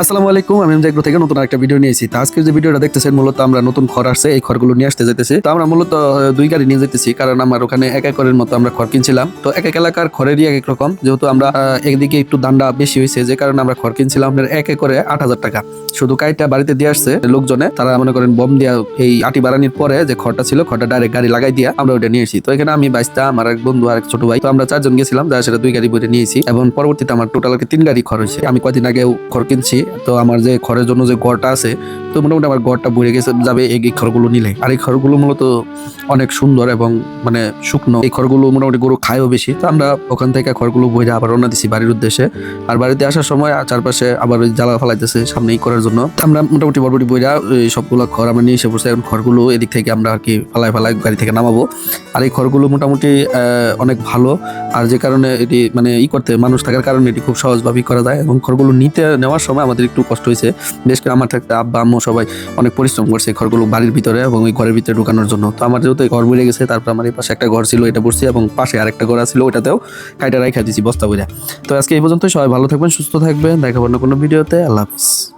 আসসালামু আলাইকুম, আমি জাগ্রো থেকে নতুন একটা ভিডিও নিয়েছি তো আজকের যে ভিডিওটা দেখতেছেন, মূলত আমরা নতুন খড় আসছে, এই খড়গুলো নিয়ে আসতে যেতেছি তো আমরা মূলত দুই গাড়ি নিয়ে যেতেছি কারণ আমার ওখানে এক একরের মতো আমরা খড় কিনছিলাম। তো এক এক এলাকার খড়েরই এক এক রকম, যেহেতু আমরা একদিকে একটু দান্ডা বেশি হয়েছে, যে কারণে আমরা খড় কিনছিলাম আপনার এক একরে আট হাজার টাকা। শুধু কাইটা বাড়িতে দিয়ে আসছে লোকজনে, তারা মনে করেন বম দিয়া এই আটি বাড়ানির পরে যে খড়টা ছিল, খড়টা ডাইরেক্ট গাড়ি লাগাই দিয়া আমরা ওটা নিয়ে এসেছি তো এখানে আমি, বাইসটা, আমার এক বন্ধু আর এক ছোট ভাই, তো আমরা চারজন গেছিলাম, যার সেটা দুই গাড়ি বইটা নিয়েছি এবং পরবর্তীতে আমার টোটাল তিন গাড়ি খড় হয়েছে। আমি কদিন আগেও খড় কিনছি তো আমার যে ঘরের জন্য যে ঘরটা আছে তো মোটামুটি আমার ঘরটা বইরে গেছে, যাবে এই খড়গুলো নিলে। আর এই খড়গুলো মূলত অনেক সুন্দর এবং মানে শুকনো। এই খড়গুলো মোটামুটি গরু খায়ও বেশি। তো আমরা ওখান থেকে খড়গুলো বইরে আবার রওনা দিছি বাড়ির উদ্দেশ্যে। আর বাড়িতে আসার সময় চারপাশে আবার ওই জ্বালা ফালাইতেছে সামনেই করার জন্য। আমরা মোটামুটি বড়বড়ি বইরা এই সবগুলো খড় আমরা নিয়ে এসে পড়ছি। এখন খড়গুলো এদিক থেকে আমরা আর কি ফালাই ফালাই গাড়ি থেকে নামাবো। আর এই খড়গুলো মোটামুটি অনেক ভালো। আর যে কারণে এটি মানে ই করতে মানুষ থাকার কারণে এটি খুব সহজভাবেই করা যায়। এবং খড়গুলো নিতে নেওয়ার সময় আমাদের একটু কষ্ট হয়েছে। বেশ করে আমার থাকতে আব্বা, আম্মু সবাই অনেক পরিশ্রম করছে ঘরগুলো বাড়ির ভিতরে এবং ওই ঘরের ভিতরে ঢুকানোর জন্য। তো আমার যেহেতু ঘর বেড়ে গেছে, তারপর আমার এই পাশে একটা ঘর ছিল, এটা বসছি এবং পাশে আরেকটা ঘর ছিল ওটাতেও কাইটা রাইখা দিছি বস্তা বুঝা তো আজকে এই পর্যন্ত সবাই ভালো থাকবেন, সুস্থ থাকবেন, দেখা অন্য কোনো ভিডিওতে, আল্লাহ হাফিজ।